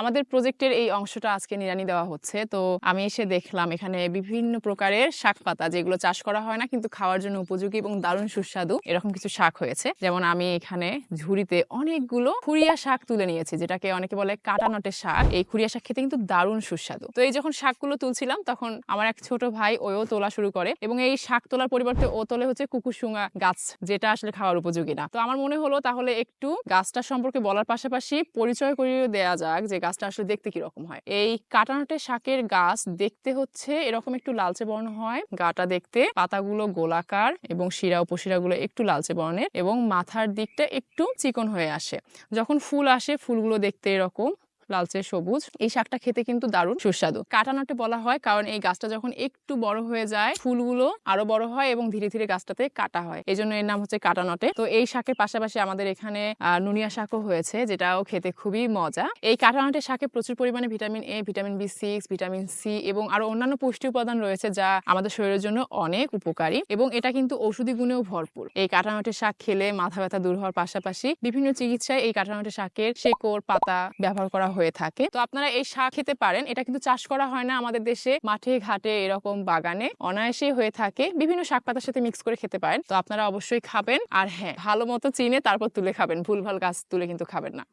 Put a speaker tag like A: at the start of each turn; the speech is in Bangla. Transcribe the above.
A: আমাদের প্রজেক্টের এই অংশটা আজকে নিড়ানি দেওয়া হচ্ছে। তো আমি এসে দেখলাম, এখানে বিভিন্ন প্রকারের শাক পাতা, যেগুলো চাষ করা হয় না, কিন্তু খাওয়ার জন্য উপযোগী এবং দারুণ সুস্বাদু এরকম কিছু শাক হয়েছে। যেমন আমি এখানে ঝুড়িতে অনেকগুলো খুরিয়া শাক তুলে নিয়েছি, যেটাকে অনেকে বলে কাটানটের শাক। এই খুরিয়া শাক খেতে কিন্তু দারুণ সুস্বাদু। তো এই যখন শাকগুলো তুলছিলাম, তখন আমার এক ছোট ভাই ওও তোলা শুরু করে এবং এই শাক তোলার পরিবর্তে ও তোলে হচ্ছে কুকুরশুঙ্গা গাছ, যেটা আসলে খাওয়ার উপযোগী না। তো আমার মনে হলো তাহলে একটু গাছটা সম্পর্কে বলার পাশাপাশি পরিচয় করিয়ে দেয়া যাক যে গাছটা আসলে দেখতে কীরকম হয়? এই কাটানোটে শাকের গাছ দেখতে হচ্ছে এরকম একটু লালচে বর্ণ হয়। গাটা দেখতে পাতাগুলো গোলাকার এবং শিরা উপশিরাগুলো একটু লালচে বর্ণের এবং মাথার দিকটা একটু চিকন হয়ে আসে। যখন ফুল আসে, ফুলগুলো দেখতে এরকম লালচে সবুজ। এই শাকটা খেতে কিন্তু দারুণ সুস্বাদু। কাটানাটে বলা হয় কারণ এই গাছটা যখন একটু বড় হয়ে যায়, ফুলগুলো আরও বড় হয় এবং ধীরে ধীরে গাছটাতে কাটা হয়। এই জন্য এর নাম হচ্ছে কাটানটে। তো এই শাকের পাশাপাশি আমাদের এখানে নুনিয়া শাকও হয়েছে, যেটাও খেতে খুবই মজা। এই কাটানটে শাকে প্রচুর পরিমাণে vitamin A vitamin B six vitamin C এবং আরও অন্যান্য পুষ্টি উপাদান রয়েছে যা আমাদের শরীরের জন্য অনেক উপকারী এবং এটা কিন্তু ঔষধি গুণেও ভরপুর। এই কাটানটের শাক খেলে মাথা ব্যথা দূর হওয়ার পাশাপাশি বিভিন্ন চিকিৎসায় এই কাটানটের শাকের শেকড়, পাতা ব্যবহার করা হয়ে থাকে। তো আপনারা এই শাক খেতে পারেন। এটা কিন্তু চাষ করা হয় না আমাদের দেশে। মাঠে, ঘাটে এরকম বাগানে অনায়াসে হয়ে থাকে। বিভিন্ন শাক পাতার সাথে মিক্স করে খেতে পারেন। তো আপনারা অবশ্যই খাবেন। আর হ্যাঁ ভালো মতো চিনে তারপর তুলে খাবেন। ভুলভাল গাছ তুলে কিন্তু খাবেন না।